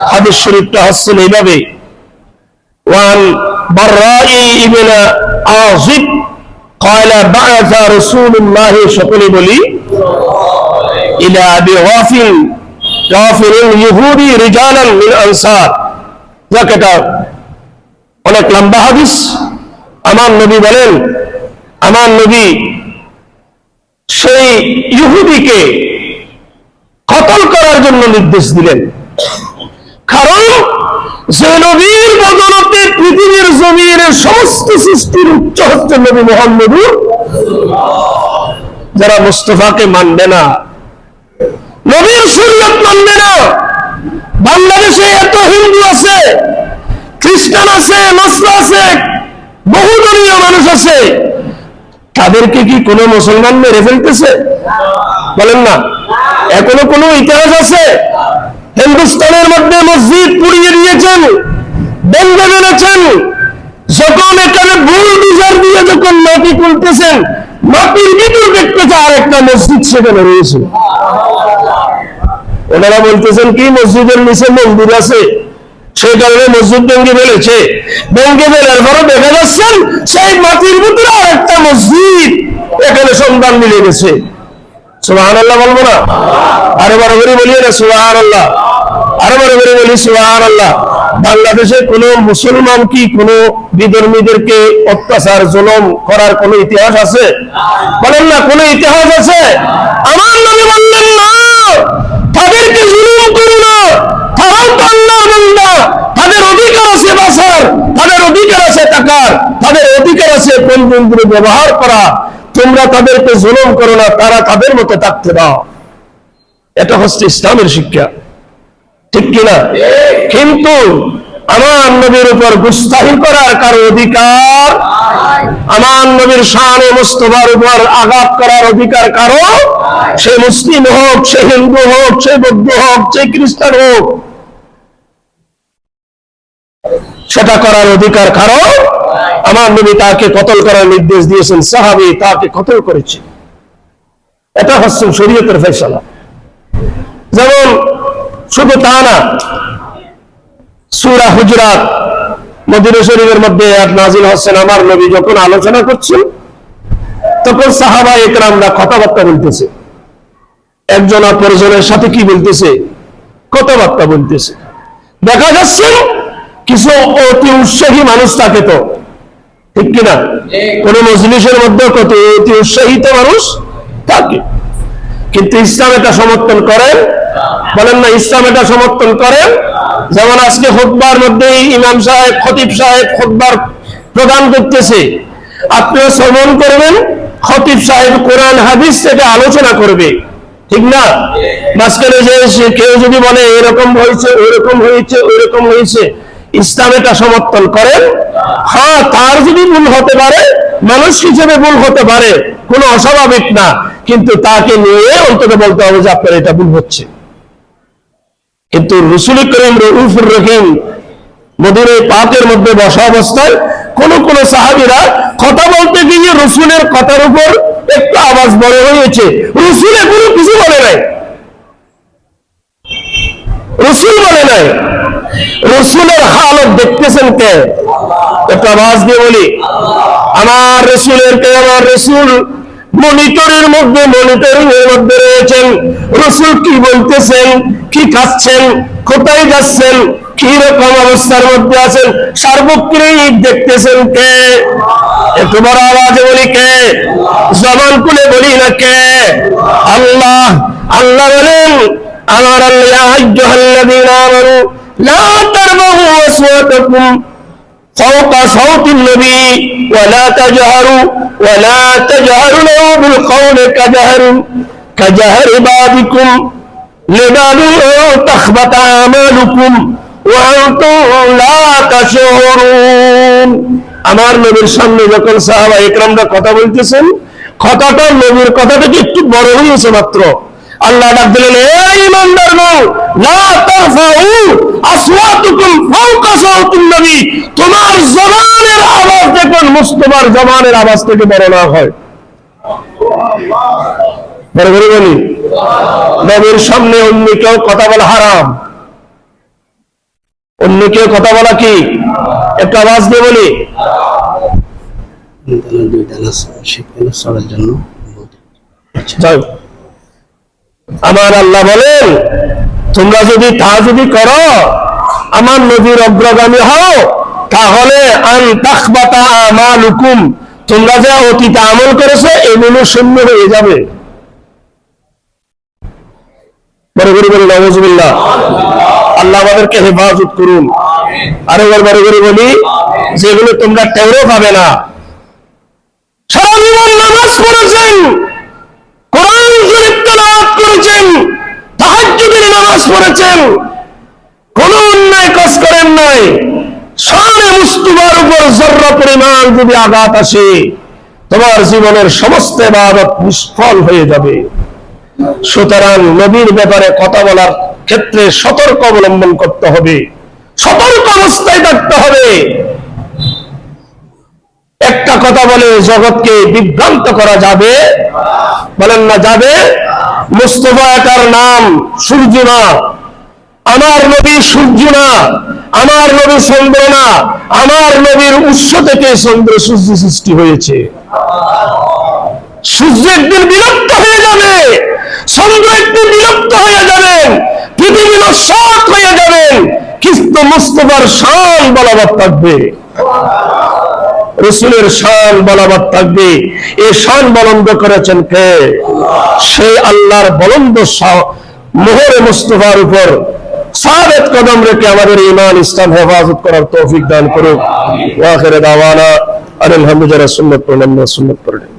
হাদিস শরীফটা হচ্ছেন এইভাবে ওয়ান বাররাই ইবনে আযিব قال بعث رسول الله সকলে বলি ইলা আবি গাফিল গাফিল ইহুদি রিজালান মিন আনসার যাক এটা অনেক লম্বা হাদিস আমার নবী বলেন আমার নবী সেই ইহুদিকে কতল করার জন্য নির্দেশ দিলেন কারণ যে নবীর বদলতে পৃথিবীর জমির সমস্ত সৃষ্টির উচ্চ হচ্ছে নবী মোহাম্মদুর যারা মুস্তফাকে মানবে না, নবীর শরীয়ত মানবে না। বাংলাদেশে এত হিন্দু আছে, খ্রিস্টান আছে, নসরা আছে, বহু বহুদলীয় মানুষ আছে। তাদেরকে কি কোনো মুসলমান মেরে ফেলতেছে? বলেন না। এখনও কোনো ইতিহাস আছে? হিন্দুস্তানের মধ্যে মসজিদ পুড়িয়ে দিয়েছেন, বন্ধ মেরেছেন। যখন এখানে ভুল বিচার দিয়ে যখন মাটি তুলতেছেন মাটির ভিতর দেখতেছে আর একটা মসজিদ সেখানে রয়েছে। ওনারা বলতেছেন, কি মসজিদের নিচে মন্দির আছে? সেই কারণে মসজিদ ভেঙে ফেলেছে। ভেঙে ফেলার পরে দেখা যাচ্ছেন সেই মাটির ভিতরে একটা মসজিদ এখানে সন্ধান মিলে গেছে। সুবাহান আল্লাহ বলব না? আরও বড় করে বলি না সুবাহান আল্লাহ আরও বড় করে বলি সুবাহান আল্লাহ বাংলাদেশে কোন মুসলমান কি কোন বিধর্মীদেরকে অত্যাচার জুলম করার কোন ইতিহাস আছে? বলেন না কোন ইতিহাস আছে? আমার নবী বললেন না। তাদেরকে জুলুম করো না। তারাও তো আল্লাহ বান্দা তাদের অধিকার আছে বাসার। তাদের অধিকার আছে টাকার। তাদের অধিকার আছে কোন বন্ধুর ব্যবহার করা। তোমরা তাদেরকে জুলুম করো না, তারা তাদের মতো থাকতে দাও। এটা হচ্ছে ইসলামের শিক্ষা। ঠিক কিনা কিন্তু আমার নবীর উপর গুস্তাহি করার কারও অধিকার আমার নবীর শান মুস্তফার উপর আঘাত করার অধিকার কারও সে মুসলিম হোক, সে হিন্দু হোক, সে বৌদ্ধ হোক, সে খ্রিস্টান হোক, সেটা করার অধিকার কারও আমার নবী তাকে কতল করার নির্দেশ দিয়েছেন, সাহাবি তাকে কতল করেছে। এটা হচ্ছে শরীয়তের ফেসলা যেমন শুধু তা না, সুরা হুজরাত মদিনা শরীফের মধ্যে এক নাজিল হচ্ছেন আমার নবী যখন আলোচনা করছেন, তখন সাহাবা একরামরা কথাবার্তা বলতেছে। একজন অপরজনের সাথে কি বলতেছে? কথাবার্তা বলতেছে। দেখা যাচ্ছে কিছু অতি উৎসাহী মানুষ থাকে তো ঠিক কিনা? কোন মজলিসের মধ্যে কত অতি উৎসাহিত মানুষ থাকে। কিন্তু ইসলাম এটা সমর্থন করেন। বলেন না ইসলাম এটা সমর্থন করেন। যেমন আজকে খুতবার মধ্যে ইমাম সাহেব খতিব সাহেব খুতবার প্রদান করতেছে। আপনিও শ্রবণ করবেন খতিব সাহেব কোরআন হাদিস থেকে আলোচনা করবে। ঠিক না? মাঝখানে যে কেউ যদি বলে এরকম হয়েছে ওইরকম হয়েছে ওইরকম হয়েছে। ইসলাম এটা সমর্থন করেন হ্যাঁ তার যদি ভুল হতে পারে, মানুষ হিসেবে ভুল হতে পারে, কোনো অস্বাভাবিক না। কিন্তু তাকে নিয়ে অন্তত বলতে হবে যে আপনার এটা ভুল হচ্ছে। কিন্তু রসুল করিম রউফুর রহিম মদিনে পাকের মধ্যে বসা অবস্থায় কোন কোন সাহাবিরা কথা বলতে গিয়ে রসুলের কথার উপর একটু আওয়াজ বড় হয়েছে। রসুল এগুলো কিছু বলে নাই। রসুল বলে নাই। রসুলের হালত দেখতেছেন কে? একটু আওয়াজ দিয়ে বলি। আমার রসুলের কে? আমার রসুল মনিটরের মধ্যে মনিটরিং এর মধ্যে রয়েছেন। রসুল কি বলতেছেন? কি খাচ্ছেন? কোথায় যাচ্ছেন? কি রকম অবস্থার মধ্যে আছেন? সার্বক্ষণিক দেখতেছেন কে? একটু বড় আওয়াজে বলি কে? জবান খুলে বলি না কে? আল্লাহ আল্লাহ বলেন, আমার আল্লাহ আইয়ুহাল্লাযীনা আমানু লা তারবাহু আসওয়াতাকুম فوق صوت النبي ولا تجهروا ولا تجهروا له بالقول كجهر كجهر بعضكم لبعض تخبط أعمالكم وأنتم لا تشعرون আমার নবীর সামনে যখন সাহাবা একরামরা কথা বলতেছেন কথাটা নবীর কথাটা কি একটু বড় হয়েছে মাত্র আল্লাহ ডাক দিলেন এই ইমানদার গো লা তারফাউ তোমার জবানের আওয়াজ মুস্তফার জবানের আওয়াজ থেকে বড় না হয়। বলি, নবীর সামনে অন্য কেউ কথা বলা হারাম। অন্য কেউ কথা বলা কি? একটা আওয়াজ দিয়ে বলি। আমার আল্লাহ বলেন, তোমরা যদি তা যদি করো আমার নদীর অগ্রগামী হও, তাহলে তোমরা যা অতীত আমল করেছ, এগুলো শূন্য হয়ে যাবে। বড় করে বলি নবজুবিল্লাহ আল্লাহ আমাদেরকে হেফাজত করুন। আরও বড় করে বলি, যেগুলো তোমরা টেরও পাবে না সারা জীবন নামাজ পড়েছেন কোরআন শরীফ তেলাওয়াত করেছেন তাহাজ্জুদের নামাজ পড়েছেন কোন অন্যায় কাজ করেন নাই শানে মুস্তুবার উপর পরিমাণ যদি আঘাত আসে, তোমার জীবনের সমস্ত ইবাদত নিষ্ফল হয়ে যাবে। সুতরাং নবীর ব্যাপারে কথা বলার ক্ষেত্রে সতর্ক অবলম্বন করতে হবে। সতর্ক অবস্থায় থাকতে হবে। একটা কথা বলে জগৎকে বিভ্রান্ত করা যাবে? বলেন না, যাবে? মুস্তফা একার নাম সূর্য না। আমার নবী সূর্য না। আমার নবী চন্দ্র না। আমার নবীর উৎস থেকে চন্দ্র সূর্য সৃষ্টি হয়েছে। সূর্য একদিন বিলুপ্ত হয়ে যাবে, চন্দ্র একদিন বিলুপ্ত হয়ে যাবেন পৃথিবী নস্বাত হয়ে যাবেন কিন্তু মুস্তফার শান বলবৎ থাকবে। রসুলের শান বলবৎ থাকবে। এ শান বলন্দ করেছেন কে? সেই আল্লাহর বলন্দ মোহরে মুস্তফার উপর সাবেত কদম রেখে আমাদের ইমান ইসলাম হেফাজত করার তৌফিক দান করুক। ওয়াখের দাওয়ানা আলহামদুলিল্লাহ সুন্নত প্রণাম সুন্নত করে